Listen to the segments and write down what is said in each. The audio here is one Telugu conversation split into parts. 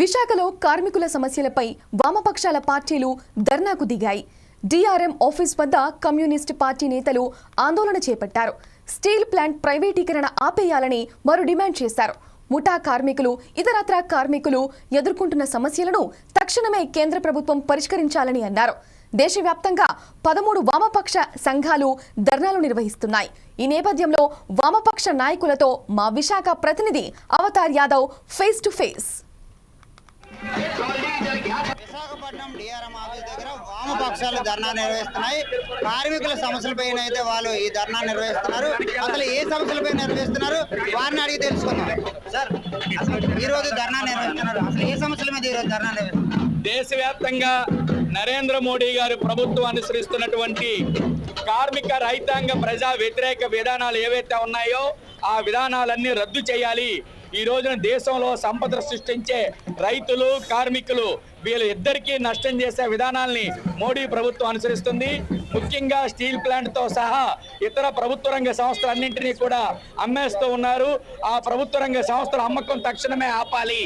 విశాఖలో కార్మికుల సమస్యలపై వామపక్షాల పార్టీలు ధర్నాకు దిగాయి. డిఆర్ఎం ఆఫీస్ వద్ద కమ్యూనిస్ట్ పార్టీ నేతలు ఆందోళన చేపట్టారు. స్టీల్ ప్లాంట్ ప్రైవేటీకరణ ఆపేయాలని మరో డిమాండ్ చేశారు. ముఠా కార్మికులు ఇతరత్ర కార్మికులు ఎదుర్కొంటున్న సమస్యలను తక్షణమే కేంద్ర ప్రభుత్వం పరిష్కరించాలని అన్నారు. దేశవ్యాప్తంగా పదమూడు వామపక్ష సంఘాలు ధర్నాలు నిర్వహిస్తున్నాయి. ఈ నేపథ్యంలో వామపక్ష నాయకులతో మా విశాఖ ప్రతినిధి Avatar Yadav face to face Visakhapatnam DRM office దగ్గర వామపక్షాలు ధర్నా నిర్వహిస్తున్నాయి. కార్మికుల సమస్యలపైన అయితే వాళ్ళు ఈ ధర్నా నిర్వహిస్తున్నారు. అసలు ఏ సమస్యలపై నిర్వహిస్తున్నారు? వారిని అడిగి తెలుసుకుందాం. సార్ అసలు ఈ రోజు ధర్నా నిర్వహిస్తున్నారు. అసలు ఏ సమస్యల మీద ఈరోజు ధర్నా నిర్వహిస్తున్నారు? దేశవ్యాప్తంగా నరేంద్ర మోడీ గారు ప్రభుత్వం అనుసరిస్తున్నటువంటి కార్మిక రైతాంగ ప్రజా వ్యతిరేక విధానాలు ఏవైతే ఉన్నాయో ఆ విధానాలన్నీ రద్దు చేయాలి. ఈ రోజున దేశంలో సంపద సృష్టించే రైతులు కార్మికులు వీళ్ళు ఇద్దరికీ నష్టం చేసే విధానాల్ని మోడీ ప్రభుత్వం అనుసరిస్తుంది. ముఖ్యంగా స్టీల్ ప్లాంట్తో సహా ఇతర ప్రభుత్వ రంగ సంస్థలన్నింటినీ కూడా అమ్మేస్తూ ఉన్నారు. ఆ ప్రభుత్వ రంగ సంస్థల అమ్మకం తక్షణమే ఆపాలి.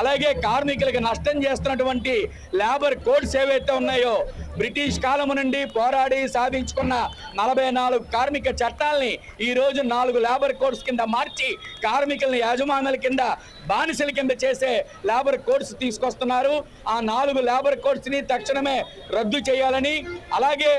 అలాగే కార్మికులకు నష్టం చేస్తున్నటువంటి లేబర్ కోడ్స్ ఏవైతే ఉన్నాయో బ్రిటిష్ కాలం నుండి పోరాడి సాధించుకున్న నలభై నాలుగు కార్మిక చట్టాలని ఈ రోజు నాలుగు లేబర్ కోడ్స్ కింద మార్చి కార్మికులను యాజమానుల కింద బానిసల కింద చేసే లేబర్ కోడ్స్ తీసుకొస్తున్నారు. ఆ నాలుగు లేబర్ కోడ్స్ని తక్షణమే రద్దు చేయాలని అలాగే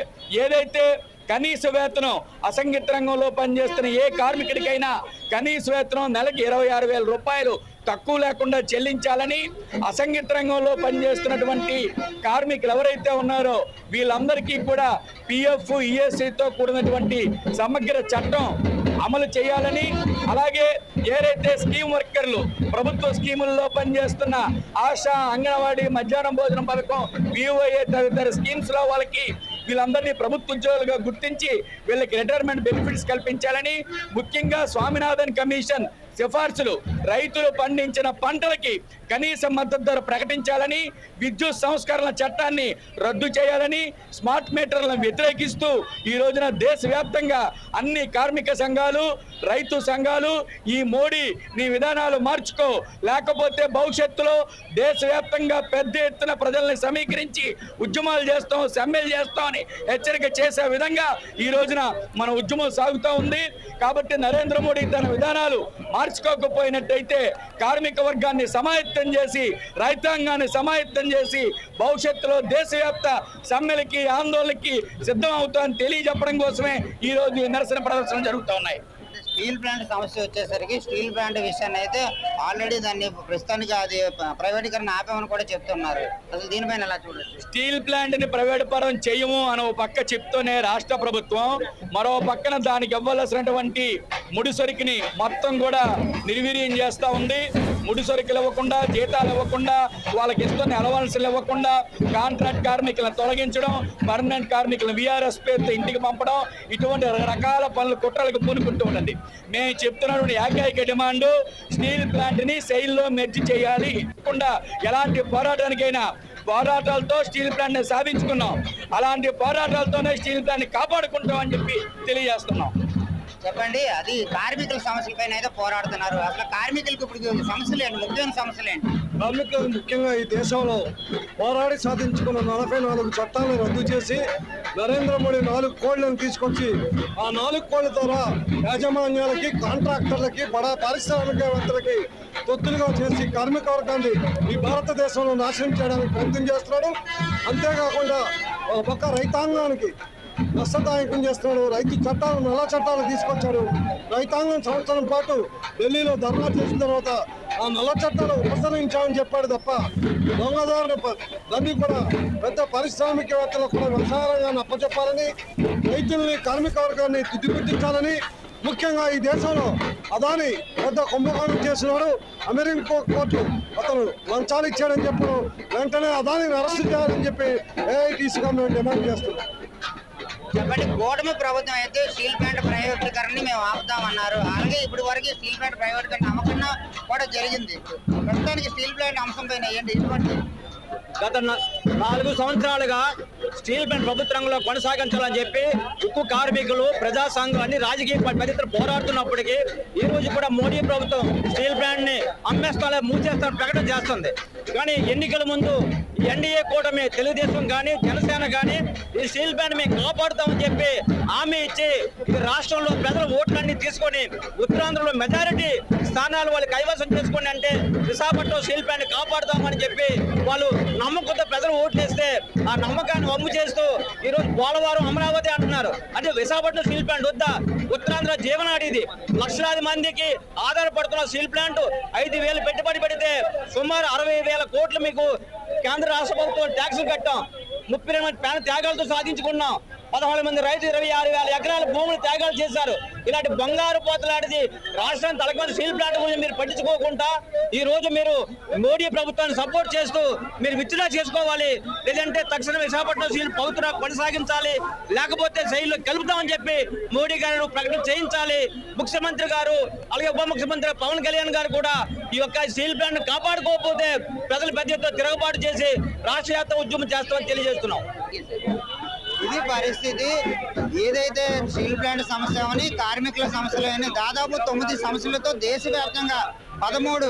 ఏదైతే కనీస వేతనం అసంఘిత రంగంలో పనిచేస్తున్న ఏ కార్మికుడికైనా కనీస వేతనం నెలకి ఇరవై ఆరు వేల రూపాయలు తక్కువ లేకుండా చెల్లించాలని అసంఘిత రంగంలో పనిచేస్తున్నటువంటి కార్మికులు ఎవరైతే ఉన్నారో వీళ్ళందరికీ కూడా పిఎఫ్ ఈఎస్ఐతో కూడినటువంటి సమగ్ర చట్టం అమలు చేయాలని అలాగే ఏదైతే స్కీమ్ వర్కర్లు ప్రభుత్వ స్కీముల్లో పనిచేస్తున్న ఆశా అంగన్వాడీ మధ్యాహ్నం భోజనం పథకం విఓఏ తదితర స్కీమ్స్లో వాళ్ళకి వీళ్ళందరినీ ప్రభుత్వ ఉద్యోగులుగా గుర్తించి వీళ్ళకి రిటైర్మెంట్ బెనిఫిట్స్ కల్పించాలని ముఖ్యంగా స్వామినాథన్ కమిషన్ సిఫార్సులు రైతులు పండించిన పంటలకి కనీస మద్దతు ధర ప్రకటించాలని విద్యుత్ సంస్కరణ చట్టాన్ని రద్దు చేయాలని స్మార్ట్ మీటర్లను వ్యతిరేకిస్తూ ఈ రోజున దేశవ్యాప్తంగా అన్ని కార్మిక సంఘాలు రైతు సంఘాలు ఈ మోడీ నీ విధానాలు మార్చుకో. లేకపోతే భవిష్యత్తులో దేశవ్యాప్తంగా పెద్ద ఎత్తున ప్రజల్ని సమీకరించి ఉద్యమాలు చేస్తాం సమ్మెలు చేస్తాం అని హెచ్చరిక చేసే విధంగా ఈ రోజున మన ఉద్యమం సాగుతూ ఉంది. కాబట్టి నరేంద్ర మోడీ తన విధానాలు మార్చుకోకపోయినట్టయితే కార్మిక వర్గాన్ని సమాయత్తం చేసి రైతాంగాన్ని సమాయత్తం చేసి భవిష్యత్తులో దేశవ్యాప్త సమ్మెలకి ఆందోళనకి సిద్ధం అవుతామని తెలియజెప్పడం కోసమే ఈ రోజు ఈ నిరసన ప్రదర్శన జరుగుతూ ఉన్నాయి. స్టీల్ ప్లాంట్ సమస్య వచ్చేసరికి స్టీల్ ప్లాంట్ విషయాన్ని అయితే ఆల్రెడీ దాన్ని ప్రస్తుతానికి అది ప్రైవేటీకరణ ఆపామని కూడా చెప్తున్నారు. అసలు దీనిపైన ఎలా చూడొచ్చు? స్టీల్ ప్లాంట్ని ప్రైవేట్ పరం చేయము అని ఒక పక్క చెప్తూనే రాష్ట్ర ప్రభుత్వం మరో పక్కన దానికి ఇవ్వాల్సినటువంటి ముడిసరికిని మొత్తం కూడా నిర్వీర్యం చేస్తూ ఉంది. ముడిసరుకులు ఇవ్వకుండా జీతాలు ఇవ్వకుండా వాళ్ళకి ఇస్తున్న అలవాన్సులు ఇవ్వకుండా కాంట్రాక్ట్ కార్మికులను తొలగించడం పర్మనెంట్ కార్మికులను విఆర్ఎస్ పేరుతో ఇంటికి పంపడం ఇటువంటి రకాల పనులు కుట్రలకు పూనుకుంటూ ఉండండి. మేము చెప్తున్నటువంటి ఏకైక డిమాండ్ స్టీల్ ప్లాంట్ని శైలిలో మెర్జి చేయాలి. కాకుండా ఎలాంటి పోరాటానికైనా పోరాటాలతో స్టీల్ ప్లాంట్ సాధించుకున్నాం. అలాంటి పోరాటాలతోనే స్టీల్ ప్లాంట్ని కాపాడుకుంటాం అని చెప్పి తెలియజేస్తున్నాం. చెప్పండి అది కార్మికుల సమస్యలపైన అయితే పోరాడుతున్నారు. అసలు కార్మికులకు ఇప్పుడు సమస్యలు ఏంటి? ముఖ్యమైన సమస్యలు ఏంటి? కార్మికులు ముఖ్యంగా ఈ దేశంలో పోరాడి సాధించుకున్న నలభై నాలుగు చట్టాలను రద్దు చేసి నరేంద్ర మోడీ నాలుగు కోళ్ళను తీసుకొచ్చి ఆ నాలుగు కోళ్ళ ద్వారా యాజమాన్యాలకి కాంట్రాక్టర్లకి బడా పారిశ్రామికవేత్తలకి తొత్తులుగా చేసి కార్మిక వర్గాన్ని ఈ భారతదేశంలో నాశనం చేయడానికి ప్రయత్నం చేస్తున్నాడు. అంతేకాకుండా ఒక పక్క రైతాంగానికి నష్టదాయకం చేస్తున్నాడు. రైతు చట్టాలు నల్ల చట్టాలు తీసుకొచ్చాడు. రైతాంగం సంవత్సరం పాటు ఢిల్లీలో ధర్నా చేసిన తర్వాత ఆ నల్ల చట్టాలు ఉపసరించామని చెప్పాడు తప్ప దొంగదారుని దాన్ని కూడా పెద్ద పారిశ్రామికవేత్తలకు కూడా వ్యవసాయ రంగాన్ని అప్పచెప్పాలని రైతుల్ని కార్మిక వర్గాన్ని దిద్దుపుట్టించాలని ముఖ్యంగా ఈ దేశంలో అదాని పెద్ద కుంభకోణం చేసినాడు. అమెరికా కోర్టు అతను లంచాలు ఇచ్చాడని చెప్పాడు. వెంటనే అదానిని అరెస్ట్ చేయాలని చెప్పి ఏఐటీసీగా మేము డిమాండ్ చేస్తున్నాం చెప్పండి కూటమి ప్రభుత్వం అయితే స్టీల్ ప్లాంట్ ప్రైవేటీకరణని మేము ఆపుతామన్నారు. అలాగే ఇప్పటి వరకు స్టీల్ ప్లాంట్ ప్రైవేటీకరణ అమ్మకం కూడా జరిగింది. ప్రస్తుతానికి స్టీల్ ప్లాంట్ అంశం పైన ఏంటి? ఇటువంటి గత నాలుగు సంవత్సరాలుగా స్టీల్ ప్లాంట్ ప్రభుత్వ రంగంలో కొనసాగించాలని చెప్పి ఉక్కు కార్మికులు ప్రజా సంఘాలు అన్ని రాజకీయ పరిస్థితులు పోరాడుతున్నప్పటికీ ఈ రోజు కూడా మోడీ ప్రభుత్వం స్టీల్ ప్లాంట్ని అమ్మేస్తా మూసేస్తా ప్రకటన చేస్తుంది. కానీ ఎన్నికల ముందు ఎన్డీఏ కూటమి తెలుగుదేశం కానీ జనసేన కానీ ఈ స్టీల్ ప్లాంట్ మేము కాపాడుతామని చెప్పి హామీ ఇచ్చి ఈ రాష్ట్రంలో ప్రజల ఓట్లన్నీ తీసుకొని ఉత్తరాంధ్రలో మెజారిటీ స్థానాలు వాళ్ళు కైవసం చేసుకోండి అంటే విశాఖపట్నం స్టీల్ ప్లాంట్ కాపాడుతామని చెప్పి వాళ్ళు నమ్మకంతో ప్రజలు ఓట్లేస్తే ఆ నమ్మకాన్ని వమ్ము చేస్తూ ఈరోజు పోలవరం అమరావతి అంటున్నారు. అంటే విశాఖపట్నం స్టీల్ ప్లాంట్ వద్దా? ఉత్తరాంధ్ర జీవనాడి ఇది లక్షలాది మందికి ఆధారపడుతున్న స్టీల్ ప్లాంట్ ఐదు వేలు పెట్టి సుమారు అరవై వేల కోట్లు మీకు కేంద్ర రాష్ట్ర ప్రభుత్వం ట్యాక్సులు కట్టాం. ముప్పై రెండు మంది త్యాగాలతో సాధించుకున్నాం. పదహారు మంది రైతులు ఇరవై ఆరు వేల ఎకరాల భూములు త్యాగాలు చేశారు. ఇలాంటి బంగారు పోతలాంటిది రాష్ట్రం తలకొని స్టీల్ ప్లాంట్ గురించి మీరు పట్టించుకోకుండా ఈ రోజు మీరు మోడీ ప్రభుత్వాన్ని సపోర్ట్ చేస్తూ మీరు విత్డ్రా చేసుకోవాలి. లేదంటే తక్షణ విశాఖపట్నం స్టీల్ పవిత్ర కొనసాగించాలి. లేకపోతే శైలిలో కలుపుతామని చెప్పి మోడీ గారు ప్రకటన చేయించాలి. ముఖ్యమంత్రి గారు అలాగే ఉప ముఖ్యమంత్రి పవన్ కళ్యాణ్ గారు కూడా ఈ యొక్క స్టీల్ ప్లాంట్ కాపాడుకోకపోతే ప్రజలు పెద్ద తిరగబాటు చేసి రాష్ట్ర వ్యాప్త ఉద్యమం చేస్తామని తెలియజేస్తున్నాం. ఇది పరిస్థితి. ఏదైతే స్టీల్ ప్లాంట్ సమస్య అని కార్మికుల సమస్యలు అని దాదాపు తొమ్మిది సమస్యలతో దేశవ్యాప్తంగా పదమూడు